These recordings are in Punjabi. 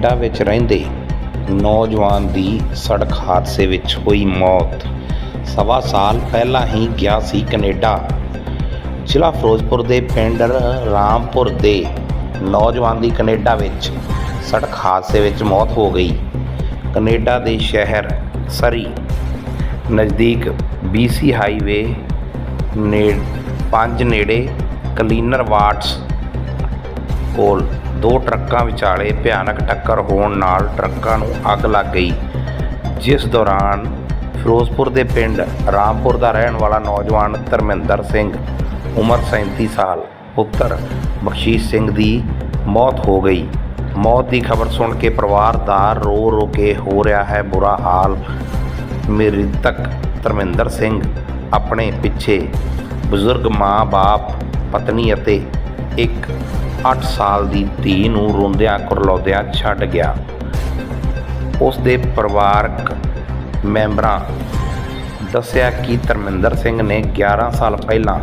ਕੈਨੇਡਾ ਵਿੱਚ ਰਹਿੰਦੇ ਨੌਜਵਾਨ ਦੀ ਸੜਕ ਹਾਦਸੇ ਵਿੱਚ ਹੋਈ ਮੌਤ। ਸਵਾ ਸਾਲ ਪਹਿਲਾਂ ਹੀ ਗਿਆ ਸੀ ਕੈਨੇਡਾ। ਜ਼ਿਲ੍ਹਾ ਫਿਰੋਜ਼ਪੁਰ ਦੇ ਪਿੰਡ ਰਾਮਪੁਰ ਦੇ ਨੌਜਵਾਨ ਦੀ ਕੈਨੇਡਾ ਵਿੱਚ ਸੜਕ ਹਾਦਸੇ ਵਿੱਚ ਮੌਤ ਹੋ ਗਈ। ਕੈਨੇਡਾ ਦੇ ਸ਼ਹਿਰ ਸਰੀ, ਨਜ਼ਦੀਕ BC ਹਾਈਵੇ ਨੇ ਪੰਜ ਨੇੜੇ ਕਲੀਨਰ ਵਾਟਸ ਕੋਲ ਦੋ ਟਰੱਕਾਂ ਵਿਚਾਲੇ ਭਿਆਨਕ ਟੱਕਰ ਹੋਣ ਨਾਲ ਟਰੱਕਾਂ ਨੂੰ ਅੱਗ ਲੱਗ ਗਈ, ਜਿਸ ਦੌਰਾਨ ਫਿਰੋਜ਼ਪੁਰ ਦੇ ਪਿੰਡ ਰਾਮਪੁਰ ਦਾ ਰਹਿਣ ਵਾਲਾ ਨੌਜਵਾਨ ਧਰਮਿੰਦਰ ਸਿੰਘ, ਉਮਰ 37 ਸਾਲ, ਪੁੱਤਰ ਬਖਸ਼ੀਸ਼ ਸਿੰਘ ਦੀ ਮੌਤ ਹੋ ਗਈ। ਮੌਤ ਦੀ ਖਬਰ ਸੁਣ ਕੇ ਪਰਿਵਾਰ ਦਾ ਰੋ ਰੋ ਕੇ ਹੋ ਰਿਹਾ ਹੈ ਬੁਰਾ ਹਾਲ। ਮ੍ਰਿਤਕ ਧਰਮਿੰਦਰ ਸਿੰਘ ਆਪਣੇ ਪਿੱਛੇ ਬਜ਼ੁਰਗ ਮਾਂ-ਬਾਪ, ਪਤਨੀ ਅਤੇ ਇੱਕ 8 ਸਾਲ ਦੀ ਧੀ ਨੂੰ ਰੋਂਦਿਆਂ ਕੁਰਲਾਉਂਦਿਆਂ ਛੱਡ ਗਿਆ। ਉਸ ਦੇ ਪਰਿਵਾਰਕ ਮੈਂਬਰਾਂ ਦੱਸਿਆ ਕਿ ਧਰਮਿੰਦਰ ਸਿੰਘ ਨੇ 11 ਸਾਲ ਪਹਿਲਾਂ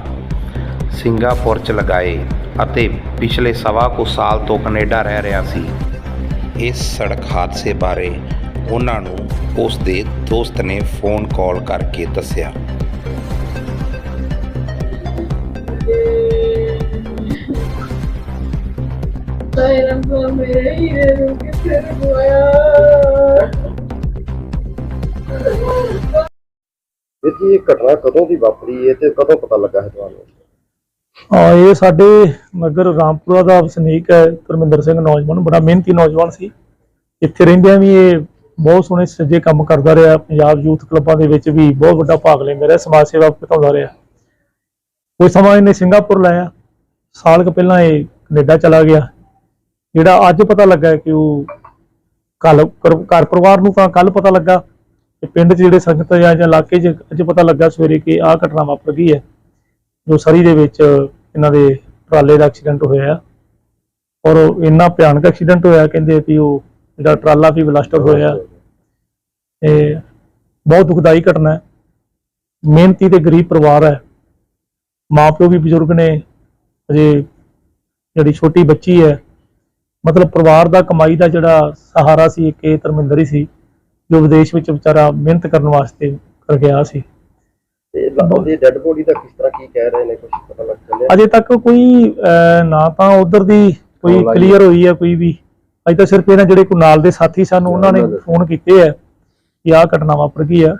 ਸਿੰਗਾਪੁਰ ਚ ਲਗਾਏ ਅਤੇ ਪਿਛਲੇ ਸਵਾ ਕੁ ਸਾਲ ਤੋਂ ਕੈਨੇਡਾ ਰਹਿ ਰਿਹਾ ਸੀ। ਇਸ ਸੜਕ ਹਾਦਸੇ ਬਾਰੇ ਉਹਨਾਂ ਨੂੰ ਉਸ ਦੇ ਦੋਸਤ ਨੇ ਫੋਨ ਕਾਲ ਕਰਕੇ ਦੱਸਿਆ। ਹਾਏ ਰੱਬਾ ਮੇਰੇ ਹੀਰੇ ਨੂੰ ਕਿੱਥੇ ਰੁਆਇਆ ਵੀਰ ਜੀ ਇਹ ਘਟਨਾ ਕਦੋਂ ਦੀ ਵਾਪਰੀ ਹੈ ਤੇ ਕਦੋਂ ਪਤਾ ਲੱਗਾ ਹੈ ਤੁਹਾਨੂੰ? ਹਾਂ ਇਹ ਸਾਡੇ ਨਗਰ ਰਾਮਪੁਰਾ ਦਾ ਵਸਨੀਕ ਹੈ ਧਰਮਿੰਦਰ ਸਿੰਘ ਨੌਜਵਾਨ ਬੜਾ ਮਿਹਨਤੀ ਨੌਜਵਾਨ ਸੀ। ਇੱਥੇ ਰਹਿੰਦਿਆਂ ਵੀ ਇਹ ਬਹੁਤ ਸੋਹਣੇ ਸੱਜੇ ਕੰਮ ਕਰਦਾ ਰਿਹਾ ਪੰਜਾਬ ਯੂਥ ਕਲੱਬਾਂ ਦੇ ਵਿੱਚ ਵੀ ਬਹੁਤ ਵੱਡਾ ਭਾਗ ਲੈਂਦਾ ਰਿਹਾ ਸਮਾਜ ਸੇਵਾ ਘਟਾਉਂਦਾ ਰਿਹਾ। ਕੋਈ ਸਮਾਂ ਇਹਨੇ ਸਿੰਗਾਪੁਰ ਲਾਇਆ। ਸਾਲ ਕੁ ਪਹਿਲਾਂ ਇਹ ਕੈਨੇਡਾ ਚਲਾ ਗਿਆ। ਜਿਹੜਾ ਅੱਜ ਪਤਾ ਲੱਗਾ ਕਿ ਉਹ ਕੱਲ ਘਰ ਪਰਿਵਾਰ ਨੂੰ ਤਾਂ ਕੱਲ ਪਤਾ ਲੱਗਾ ਤੇ ਪਿੰਡ 'ਚ ਜਿਹੜੇ ਸੰਗਤ ਜਾਂ ਇਲਾਕੇ 'ਚ ਅੱਜ ਪਤਾ ਲੱਗਾ ਸਵੇਰੇ ਕਿ ਆਹ ਘਟਨਾ ਵਾਪਰ ਗਈ ਹੈ, ਜੋ ਸਰੀ ਦੇ ਵਿੱਚ ਇਹਨਾਂ ਦੇ ਟਰਾਲੇ ਦਾ ਐਕਸੀਡੈਂਟ ਹੋਇਆ ਔਰ ਇੰਨਾ ਭਿਆਨਕ ਐਕਸੀਡੈਂਟ ਹੋਇਆ ਕਹਿੰਦੇ ਵੀ ਉਹ ਜਿਹੜਾ ਟਰਾਲਾ ਵੀ ਬਲਾਸਟਰ ਹੋਇਆ। ਤੇ ਬਹੁਤ ਦੁਖਦਾਈ ਘਟਨਾ ਹੈ। ਮਿਹਨਤੀ ਤੇ ਗਰੀਬ ਪਰਿਵਾਰ ਹੈ। ਮਾਪਿਓ ਵੀ ਬਜ਼ੁਰਗ ਨੇ। ਅਜੇ ਜਿਹੜੀ ਛੋਟੀ ਬੱਚੀ ਹੈ ਮਤਲਬ ਪਰਿਵਾਰ ਦਾ ਕਮਾਈ ਦਾ ਜਿਹੜਾ ਸਹਾਰਾ ਸੀ ਇੱਕ ਇਹ ਧਰਮਿੰਦਰ ਹੀ ਸੀ ਜੋ ਵਿਦੇਸ਼ ਵਿੱਚ ਵਿਚਾਰਾ ਮਿਹਨਤ ਕਰਨ ਵਾਸਤੇ ਕਰ ਗਿਆ ਸੀ। ਤੇ ਉਹਦੀ ਡੈੱਡ ਬੋਡੀ ਦਾ ਕਿਸ ਤਰ੍ਹਾਂ ਕੀ ਕਹਿ ਰਹੇ ਨੇ ਕੁਝ ਪਤਾ ਲੱਗ ਚੱਲਿਆ? ਅਜੇ ਤੱਕ ਕੋਈ ਨਾ ਤਾਂ ਉਧਰ ਦੀ ਕੋਈ ਕਲੀਅਰ ਹੋਈ ਹੈ ਕੋਈ ਵੀ। ਅਜੇ ਤਾਂ ਸਿਰਫ ਇਹਨਾਂ ਜਿਹੜੇ ਕੋਈ ਨਾਲ ਦੇ ਸਾਥੀ ਸਨ ਉਹਨਾਂ ਨੇ ਫੋਨ ਕੀਤੇ ਹੈ ਕਿ ਆਹ ਘਟਨਾ ਵਾਪਰ ਗਈ ਆ।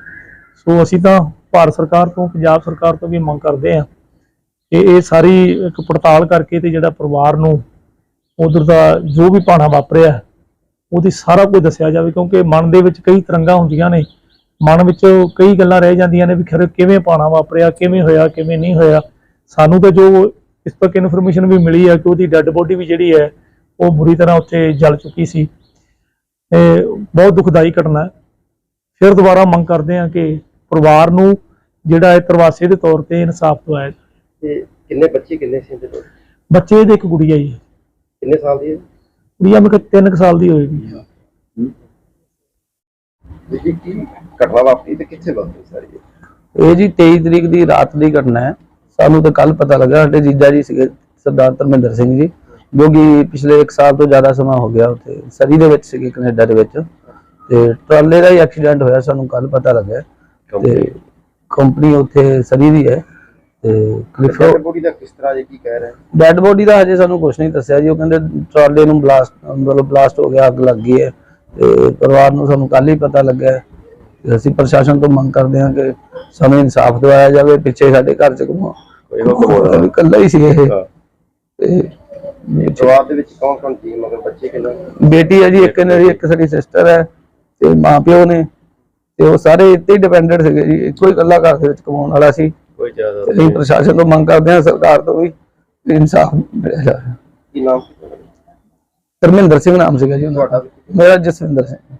ਸੋ ਅਸੀਂ ਤਾਂ ਭਾਰਤ ਸਰਕਾਰ ਤੋਂ ਪੰਜਾਬ ਸਰਕਾਰ ਤੋਂ ਵੀ ਮੰਗ ਕਰਦੇ ਆ ਕਿ ਇਹ ਸਾਰੀ ਇੱਕ ਪੜਤਾਲ ਕਰਕੇ ਤੇ ਜਿਹੜਾ ਪਰਿਵਾਰ ਨੂੰ ਉਧਰ ਦਾ ਜੋ ਵੀ ਪਾਣਾ ਵਾਪਰਿਆ ਉਹਦੀ ਸਾਰਾ ਕੁਝ ਦੱਸਿਆ ਜਾਵੇ ਕਿਉਂਕਿ ਮਨ ਦੇ ਵਿੱਚ ਕਈ ਤਰੰਗਾਂ ਹੁੰਦੀਆਂ ਨੇ। ਮਨ ਵਿੱਚ ਕਈ ਗੱਲਾਂ ਰਹਿ ਜਾਂਦੀਆਂ ਨੇ ਵੀ ਖਰੇ ਕਿਵੇਂ ਪਾਣਾ ਵਾਪਰਿਆ ਕਿਵੇਂ ਹੋਇਆ ਕਿਵੇਂ ਨਹੀਂ ਹੋਇਆ। ਸਾਨੂੰ ਤਾਂ ਜੋ ਇਸ ਤੱਕ ਇਨਫੋਰਮੇਸ਼ਨ ਵੀ ਮਿਲੀ ਹੈ ਕਿ ਉਹਦੀ ਡੈੱਡ ਬੋਡੀ ਵੀ ਜਿਹੜੀ ਹੈ ਉਹ ਬੁਰੀ ਤਰ੍ਹਾਂ ਉੱਥੇ ਜਲ ਚੁੱਕੀ ਸੀ। ਇਹ ਬਹੁਤ ਦੁਖਦਾਈ ਘਟਨਾ ਹੈ। ਫਿਰ ਦੁਬਾਰਾ ਮੰਗ ਕਰਦੇ ਹਾਂ ਕਿ ਪਰਿਵਾਰ ਨੂੰ ਜਿਹੜਾ ਹੈ ਪ੍ਰਵਾਸੀ ਦੇ ਤੌਰ ਤੇ ਇਨਸਾਫ ਦਿਵਾਇਆ ਜਾਵੇ। ਤੇ ਕਿੰਨੇ ਬੱਚੇ ਕਿੰਨੇ ਸੀ ਇਹਦੇ ਕੋਲ? ਬੱਚੇ ਦੇ ਇੱਕ ਗੁੜੀਆ ਜੀ। ਕਿੰਨੇ ਸਾਲ ਦੀ ਹੈ? ਗੁੜੀਆ ਮੇਰੇ 3 ਸਾਲ ਦੀ ਹੋਏਗੀ। ਜੀ ਕੀ ਘਟਨਾ ਵਾਪਰੀ ਤੇ ਕਿੱਥੇ ਵਾਪਰੀ ਸਾਰੀ ਇਹ? ਇਹ ਜੀ 23 ਤਰੀਕ ਦੀ ਰਾਤ ਦੀ ਘਟਨਾ ਹੈ। ਸਾਨੂੰ ਤਾਂ ਕੱਲ ਪਤਾ ਲੱਗਾ ਸਾਡੇ ਜੀਜਾ ਜੀ ਸੀਗੇ ਸਰਦਾਰ ਧਰਮਿੰਦਰ ਸਿੰਘ ਜੀ। ਜੋ ਕਿ ਪਿਛਲੇ 1 ਸਾਲ ਤੋਂ ਜ਼ਿਆਦਾ ਸਮਾਂ ਹੋ ਗਿਆ ਉੱਥੇ ਸਰੀ ਦੇ ਵਿੱਚ ਸੀਗੇ ਕੈਨੇਡਾ ਦੇ ਵਿੱਚ। ਤੇ ਟਰਾਲੇ ਦਾ ਹੀ ਐਕਸੀਡੈਂਟ ਹੋਇਆ ਸਾਨੂੰ ਕੱਲ ਪਤਾ ਲੱਗਾ ਤੇ ਕੰਪਨੀ ਉੱਥੇ ਸਰੀ ਦੀ ਹੈ। ਤੇ ਕਲਿਫੋ ਡੈੱਡ ਬੋਡੀ ਦਾ ਕਿਸ ਤਰ੍ਹਾਂ ਜੀ ਕੀ ਕਹਿ ਰਹੇ ਡੈੱਡ ਬੋਡੀ ਦਾ ਹਜੇ ਸਾਨੂੰ ਕੁਝ ਨਹੀਂ ਦੱਸਿਆ ਜੀ। ਉਹ ਕਹਿੰਦੇ ਟਰਾਲੇ ਨੂੰ ਬਲਾਸਟ ਮਤਲਬ ਬਲਾਸਟ ਹੋ ਗਿਆ ਅੱਗ ਲੱਗ ਗਈ ਹੈ। ਤੇ ਪਰਿਵਾਰ ਨੂੰ ਸਾਨੂੰ ਕੱਲ ਹੀ ਪਤਾ ਲੱਗਾ ਅਸੀਂ ਪ੍ਰਸ਼ਾਸਨ ਤੋਂ ਮੰਗ ਕਰਦੇ ਹਾਂ ਕਿ ਸਾਨੂੰ ਇਨਸਾਫ ਦਿਵਾਇਆ ਜਾਵੇ ਪਿੱਛੇ ਸਾਡੇ ਘਰ ਚ ਕੋਈ ਕੋਈ ਹੋਰ ਬੋਲਦਾ ਇਕੱਲਾ ਹੀ ਸੀ ਇਹ। ਤੇ ਪਰਿਵਾਰ ਦੇ ਵਿੱਚ ਕੌਣ ਕੌਣ ਸੀ? ਮਗਰ ਬੱਚੇ ਕਿੰਨੇ? ਬੇਟੀ ਹੈ ਜੀ ਇੱਕ ਇਹਨਾਂ ਦੀ ਇੱਕ ਸਾਡੀ ਸਿਸਟਰ ਹੈ ਤੇ ਮਾਂ ਪਿਓ ਨੇ। ਤੇ ਉਹ ਸਾਰੇ ਇੱਥੇ ਹੀ ਡਿਪੈਂਡੈਂਟ ਸੀਗੇ ਜੀ। ਇੱਕੋ ਹੀ ਇਕੱਲਾ ਘਰ ਦੇ ਵਿੱਚ ਕਮਾਉਣ ਵਾਲਾ ਸੀ। ਕੋਈ ਜ਼ਿਆਦਾ ਅਸੀਂ ਪ੍ਰਸ਼ਾਸਨ ਤੋਂ ਮੰਗ ਕਰਦੇ ਹਾਂ ਸਰਕਾਰ ਤੋਂ ਵੀ ਇਨਸਾਫ ਮਿਲਿਆ ਜਾਵੇ। ਕੀ ਨਾਮ? ਧਰਮਿੰਦਰ ਸਿੰਘ ਨਾਮ ਸੀਗਾ ਜੀ ਉਹਨਾਂ ਦਾ ਮੇਰਾ ਜਸਵਿੰਦਰ ਸਿੰਘ।